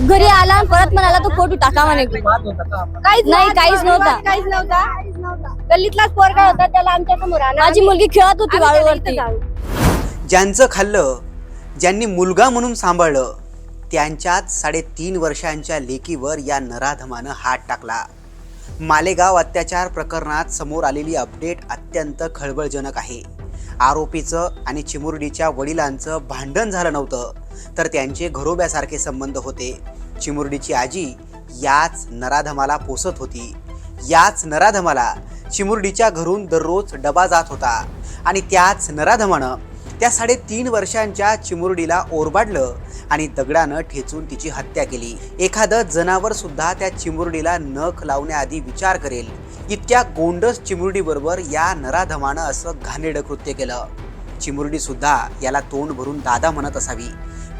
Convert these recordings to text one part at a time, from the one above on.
घरी आला आणि परत म्हणाला तो फोटो टाका म्हणे. काहीच नाही काहीच नव्हता. काहीच नव्हता. गल्लीतलाच पोरगा होता त्याला आमच्यासमोर आणा माझी मुलगी खेळत होती आम्ही त्याला वाळूवरती. ज्यांचं खाल्लं ज्यांनी मुलगा म्हणून सांभाळलं त्यांच्याच साडेतीन वर्षांच्या लेकीवर या नराधमानं हात टाकला. मालेगाव अत्याचार प्रकरणात समोर आलेली अपडेट अत्यंत खळबळजनक आहे. आरोपीचं आणि चिमुरडीच्या वडिलांचं भांडण झालं नव्हतं तर त्यांचे घरोब्यासारखे संबंध होते. चिमुरडीची आजी याच नराधमाला पोसत होती. याच नराधमाला चिमुरडीच्या घरून दररोज डबा जात होता आणि त्याच नराधमानं त्या साडेतीन वर्षांच्या चिमुरडीला ओरबाडलं आणि दगडानं ठेचून तिची हत्या केली. एखादं जनावर सुद्धा त्या चिमुरडीला नख लावण्याआधी विचार करेल. इतक्या गोंडस चिमुरडीबरोबर या नराधमानं असं घाणेडं कृत्य केलं. चिमुरडीसुद्धा याला तोंड भरून दादा म्हणत असावी.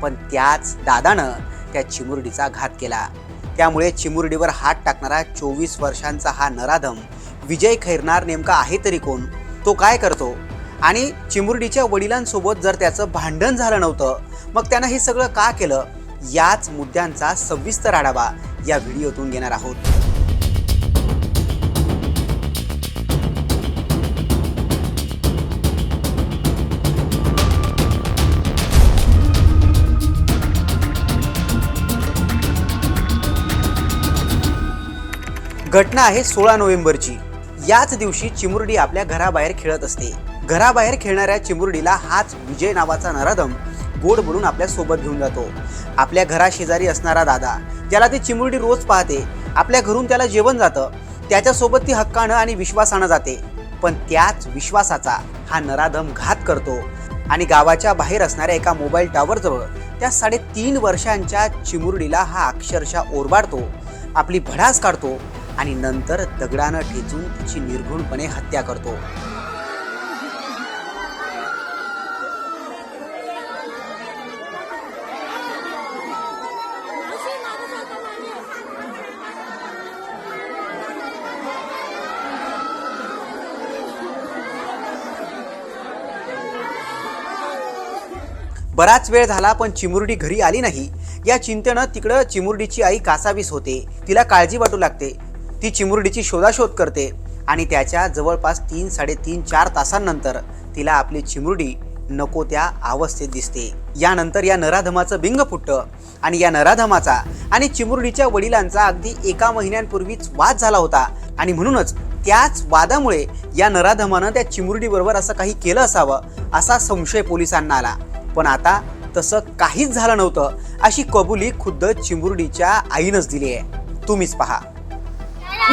पण त्याच दादानं त्या चिमुरडीचा घात केला. त्यामुळे चिमुरडीवर हात टाकणारा चोवीस वर्षांचा हा नराधम विजय खैरनार नेमका आहे तरी कोण? तो काय करतो? आणि चिमुरडीच्या वडिलांसोबत जर त्याचं भांडण झालं नव्हतं मग त्यानं हे सगळं का केलं? याच मुद्द्यांचा सविस्तर आढावा या व्हिडिओतून घेणार आहोत. घटना आहे सोळा नोव्हेंबरची. याच दिवशी चिमुरडी आपल्या घराबाहेर खेळत असते. घराबाहेर खेळणाऱ्या चिमुरडीला हाच विजय नावाचा नराधम गोड म्हणून आपल्यासोबत घेऊन जातो. आपल्या घराशेजारी असणारा दादा ज्याला ती चिमुरडी रोज पाहते आपल्या घरून त्याला जेवण जातं त्याच्यासोबत ती हक्कानं आणि विश्वासानं जाते. पण त्याच विश्वासाचा हा नराधम घात करतो आणि गावाच्या बाहेर असणाऱ्या एका मोबाईल टॉवरजवळ त्या साडेतीन वर्षांच्या चिमुरडीला हा अक्षरशः ओरबाडतो. आपली भडास काढतो आणि नंतर दगडानं ठेचून तिची निर्घुणपणे हत्या करतो. बराच वेळ झाला पण चिमुरडी घरी आली नाही. या चिंतेनं तिकडं चिमुरडीची आई कासावीस होते. तिला काळजी वाटू लागते. ती चिमुरडीची शोधाशोध करते आणि त्याच्या जवळपास तीन साडेतीन चार तासांनंतर तिला आपली चिमुरडी नको त्या अवस्थेत दिसते. यानंतर या नराधमाचं बिंग फुटतं आणि या नराधमाचा आणि चिमुरडीच्या वडिलांचा अगदी एका महिन्यांपूर्वीच वाद झाला होता आणि म्हणूनच त्याच वादामुळे या नराधमानं त्या चिमुरडीबरोबर असं काही केलं असावं असा संशय पोलिसांना आला. पण आता तसं काहीच झालं नव्हतं अशी कबुली खुद्द चिमुरडीच्या आईनंच दिली आहे. तुम्हीच पहा.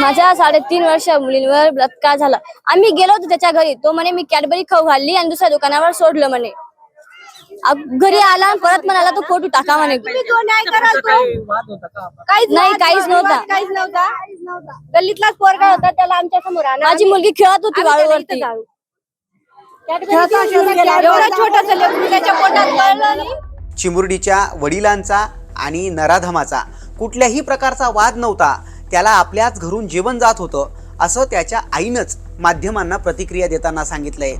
माझ्या साडेतीन वर्ष मुलींवर बलात्कार झाला. आम्ही गेलो होतो त्याच्या घरी. तो म्हणे मी कॅडबरी खाऊ घालली आणि दुसऱ्या दुकानावर सोडलं म्हणे. अब घरी आला आणि परत म्हणाला तो फोटो टाका म्हणे. नाही, काहीच नव्हता. काहीच नव्हता. गल्लीतलाच पोरगा होता त्याला आमच्यासमोर आणा. माझी मुलगी खेळत होती वाळूवरती. जाऊ. एवढा छोटासा लेकरू त्याच्या पोटात कळलं नाही. चिमुरडीच्या वडिलांचा आणि नराधमाचा कुठल्याही प्रकारचा वाद नव्हता. त्याला आपल्याच घरून जेवण जात होतं असं त्याच्या आईनंच माध्यमांना प्रतिक्रिया देताना सांगितलंय.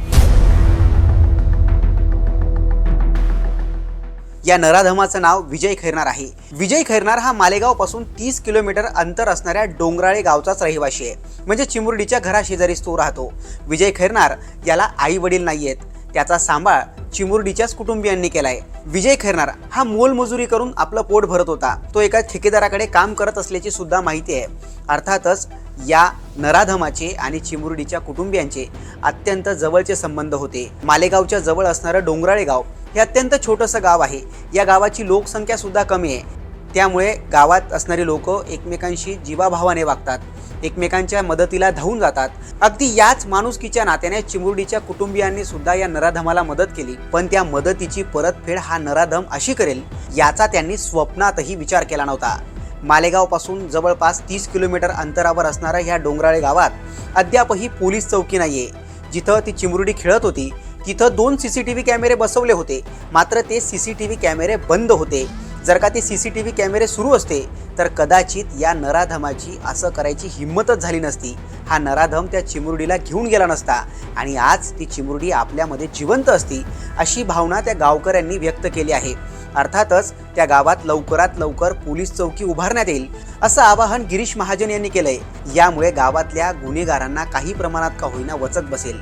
या नराधमाचं नाव विजय खैरनार आहे. विजय खैरनार हा मालेगावपासून तीस किलोमीटर अंतर असणाऱ्या डोंगराळे गावचाच रहिवाशी आहे. म्हणजे चिमुरडीच्या घराशेजारीच तो राहतो. विजय खैरनार याला आई वडील नाहीयेत. त्याचा सांभाळ चिमुरडीच्याच कुटुंबियांनी केलाय. विजय खैरनार हा मोलमजुरी करून आपलं पोट भरत होता. तो एका ठेकेदाराकडे काम करत असल्याची सुद्धा माहिती आहे. अर्थातच या नराधमाचे आणि चिमुरडीच्या कुटुंबियांचे अत्यंत जवळचे संबंध होते. मालेगावच्या जवळ असणारं डोंगराळे गाव हे अत्यंत छोटंसं गाव आहे. या गावाची लोकसंख्या सुद्धा कमी आहे. त्यामुळे गावात असणारी लोक एकमेकांशी जीवाभावाने वागतात एकमेकांच्या मदतीला धावून जातात. अगदी याच माणुसकीच्या नात्याने चिमुरडीच्या कुटुंबियांनी सुद्धा या नराधमाला मदत केली. पण त्या मदतीची परतफेड हा नराधम अशी करेल याचा त्यांनी स्वप्नातही विचार केला नव्हता. मालेगावपासून जवळपास तीस किलोमीटर अंतरावर असणाऱ्या ह्या डोंगराळे गावात अद्यापही पोलीस चौकी नाहीये. जिथं ती चिमुरडी खेळत होती तिथं दोन सी सी टी व्ही कॅमेरे बसवले होते. मात्र ते सी सी टी व्ही कॅमेरे बंद होते. जर का ते सी सी टी व्ही कॅमेरे सुरू असते तर कदाचित या नराधमाची असं करायची हिंमतच झाली नसती. हा नराधम त्या चिमुरडीला घेऊन गेला नसता आणि आज ती चिमुरडी आपल्यामध्ये जिवंत असती अशी भावना त्या गावकऱ्यांनी व्यक्त केली आहे. अर्थातच त्या गावात लवकरात लवकर पोलीस चौकी उभारण्यात येईल असं आवाहन गिरीश महाजन यांनी केलंय. यामुळे गावातल्या गुन्हेगारांना काही प्रमाणात का होईना वचक बसेल.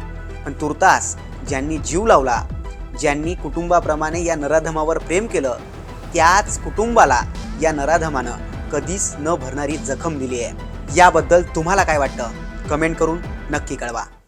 पण तुर्तास ज्यांनी जीव लावला ज्यांनी कुटुंबाप्रमाणे या नराधमावर प्रेम केलं त्याच कुटुंबाला या नराधमानं कधीच न भरणारी जखम दिली आहे. याबद्दल तुम्हाला काय वाटतं? कमेंट करून नक्की कळवा.